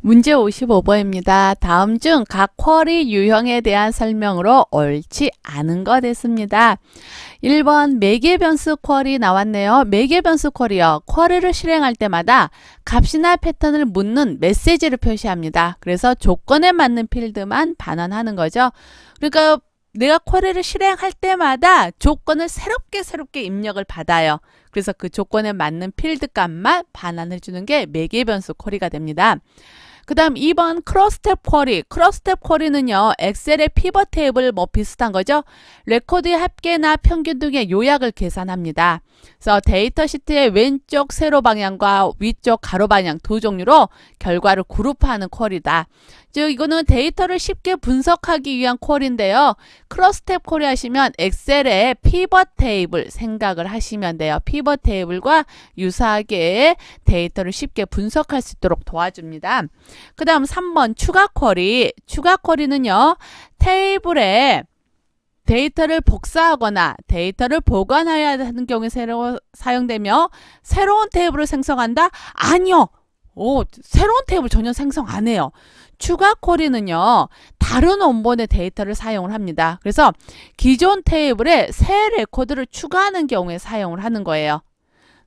문제 55번입니다. 다음 중 각 쿼리 유형에 대한 설명으로 옳지 않은 것 됐습니다. 1번 매개 변수 쿼리 나왔네요. 매개 변수 쿼리요. 쿼리를 실행할 때마다 값이나 패턴을 묻는 메시지를 표시합니다. 그래서 조건에 맞는 필드만 반환하는 거죠. 그러니까 내가 쿼리를 실행할 때마다 조건을 새롭게 새롭게 입력을 받아요. 그래서 그 조건에 맞는 필드 값만 반환해 주는 게 매개 변수 쿼리가 됩니다. 그 다음 2번 크로스텝 쿼리. 크로스텝 쿼리는요, 엑셀의 피벗 테이블 뭐 비슷한 거죠? 레코드의 합계나 평균 등의 요약을 계산합니다. 그래서 데이터 시트의 왼쪽 세로 방향과 위쪽 가로 방향 두 종류로 결과를 그룹화하는 쿼리다. 즉, 이거는 데이터를 쉽게 분석하기 위한 쿼리인데요. 크로스텝 쿼리 하시면 엑셀의 피벗 테이블 생각을 하시면 돼요. 피벗 테이블과 유사하게 데이터를 쉽게 분석할 수 있도록 도와줍니다. 그 다음 3번 추가 쿼리. 추가 쿼리는요, 테이블에 데이터를 복사하거나 데이터를 보관해야 하는 경우에 새로 사용되며 새로운 테이블을 생성한다? 아니요. 오, 새로운 테이블 전혀 생성 안 해요. 추가 쿼리는요, 다른 원본의 데이터를 사용을 합니다. 그래서 기존 테이블에 새 레코드를 추가하는 경우에 사용을 하는 거예요.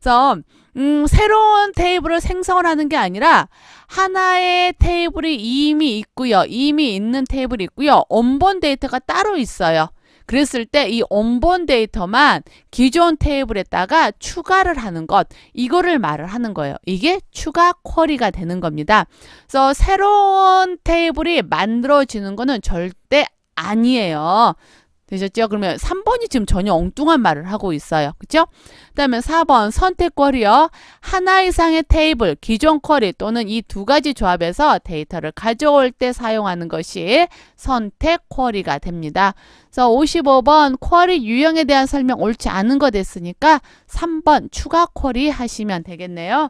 그래서 음, 새로운 테이블을 생성을 하는 게 아니라 하나의 테이블이 이미 있고요. 이미 있는 테이블이 있고요. 원본 데이터가 따로 있어요. 그랬을 때 이 원본 데이터만 기존 테이블에다가 추가를 하는 것 이거를 말을 하는 거예요. 이게 추가 쿼리가 되는 겁니다. 그래서 새로운 테이블이 만들어지는 거는 절대 아니에요. 되셨죠? 그러면 3번이 지금 전혀 엉뚱한 말을 하고 있어요. 그죠? 그 다음에 4번 선택 쿼리요. 하나 이상의 테이블, 기존 쿼리 또는 이 두 가지 조합에서 데이터를 가져올 때 사용하는 것이 선택 쿼리가 됩니다. 그래서 55번 쿼리 유형에 대한 설명 옳지 않은 거 됐으니까 3번 추가 쿼리 하시면 되겠네요.